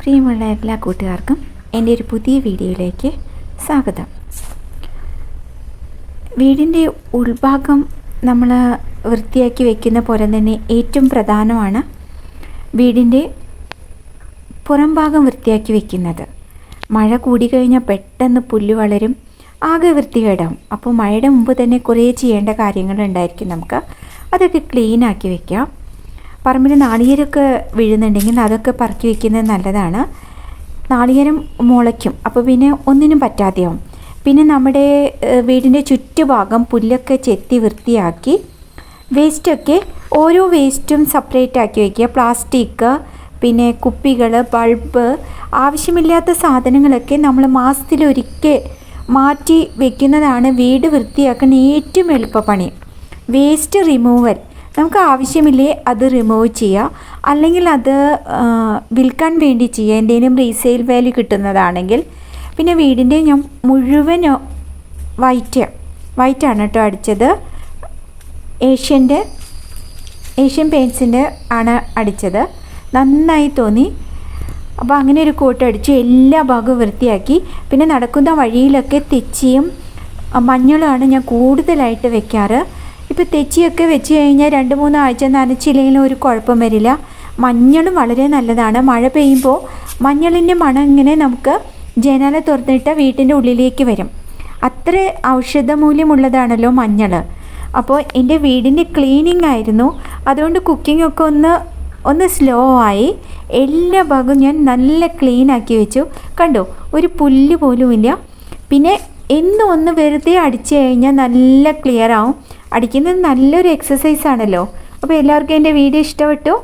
പ്രിയമുള്ള എല്ലാ കൂട്ടുകാർക്കും എന്റെ ഒരു പുതിയ വീഡിയോയിലേക്ക് സ്വാഗതം. വീടിന്റെ ഉൾഭാഗം നമ്മൾ വൃത്തിയാക്കി വയ്ക്കുന്ന പോലെ തന്നെ ഏറ്റവും പ്രധാനമാണ് വീടിന്റെ പുറം ഭാഗം വൃത്തിയാക്കി വയ്ക്കുന്നത് മഴ കൂടിക്കഴിഞ്ഞാൽ പെട്ടെന്ന് പുല്ല് വളരും ആകെ വൃത്തികേടാവും. അപ്പോൾ മഴയുടെ മുമ്പ് തന്നെ കുറേ ചെയ്യേണ്ട കാര്യങ്ങളുണ്ടായിരിക്കും നമുക്ക്. അതൊക്കെ ക്ലീൻ ആക്കി വെക്കാം. പറമ്പിൽ നാളികേരമൊക്കെ വീഴുന്നുണ്ടെങ്കിൽ അതൊക്കെ പറക്കി വയ്ക്കുന്നത് നല്ലതാണ്. നാളികേരം മുളയ്ക്കും. അപ്പോൾ പിന്നെ ഒന്നിനും പറ്റാതെയാവും. പിന്നെ നമ്മുടെ വീടിന്റെ ചുറ്റുഭാഗം പുല്ലൊക്കെ ചെത്തി വൃത്തിയാക്കി വേസ്റ്റൊക്കെ ഓരോ വേസ്റ്റും സെപ്പറേറ്റ് ആക്കി വയ്ക്കുക പ്ലാസ്റ്റിക് പിന്നെ കുപ്പികൾ ബൾബ് ആവശ്യമില്ലാത്ത സാധനങ്ങളൊക്കെ നമ്മൾ മാസത്തിലൊരിക്കൽ മാറ്റി വെക്കുന്നതാണ് വീട് വൃത്തിയാക്കുന്ന ഏറ്റവും എളുപ്പപ്പണി വേസ്റ്റ് റിമൂവൽ നമുക്ക് ആവശ്യമില്ലേ അത് റിമൂവ് ചെയ്യുക അല്ലെങ്കിൽ അത് വിൽക്കാൻ വേണ്ടി ചെയ്യുക എന്തെങ്കിലും റീസെയിൽ വാല്യൂ കിട്ടുന്നതാണെങ്കിൽ. പിന്നെ വീടിന്റെ ഞാൻ മുഴുവൻ വൈറ്റ് വൈറ്റാണ് കേട്ടോ അടിച്ചത്. ഏഷ്യന്റെ ഏഷ്യൻ പെയിൻസിന്റെ ആണ് അടിച്ചത്. നന്നായി തോന്നി. അപ്പോൾ അങ്ങനെ ഒരു കോട്ട് അടിച്ച് എല്ലാ ഭാഗവും വൃത്തിയാക്കി. പിന്നെ നടക്കുന്ന വഴിയിലൊക്കെ തെച്ചിയും മഞ്ഞളുമാണ് ഞാൻ കൂടുതലായിട്ട് വെക്കാറ്. ഇപ്പോൾ തെച്ചിയൊക്കെ വെച്ച് കഴിഞ്ഞാൽ രണ്ട് മൂന്ന് ആഴ്ച നനച്ചില്ലെങ്കിലും ഒരു കുഴപ്പം വരില്ല. മഞ്ഞളും വളരെ നല്ലതാണ്. മഴ പെയ്യുമ്പോൾ മഞ്ഞളിന്റെ മണം ഇങ്ങനെ നമുക്ക് ജനാല തുറന്നിട്ട് വീട്ടിന്റെ ഉള്ളിലേക്ക് വരും. അത്ര ഔഷധമൂല്യമുള്ളതാണല്ലോ മഞ്ഞൾ അപ്പോൾ എന്റെ വീടിന്റെ ക്ലീനിങ് ആയിരുന്നു. അതുകൊണ്ട് കുക്കിംഗ് ഒക്കെ ഒന്ന് ഒന്ന് സ്ലോ ആയി. എല്ലാ ഭാഗവും ഞാൻ നല്ല ക്ലീൻ ആക്കി വെച്ചു. കണ്ടോ? ഒരു പുല്ല് പോലുമില്ല. പിന്നെ എന്നും ഒന്ന് വെറുതെ അടിച്ചു കഴിഞ്ഞാൽ നല്ല ക്ലിയർ ആവും. അടിക്കുന്നത് നല്ലൊരു എക്സസൈസ് ആണല്ലോ. അപ്പോൾ എല്ലാവർക്കും എന്റെ വീഡിയോ ഇഷ്ടപ്പെട്ടു?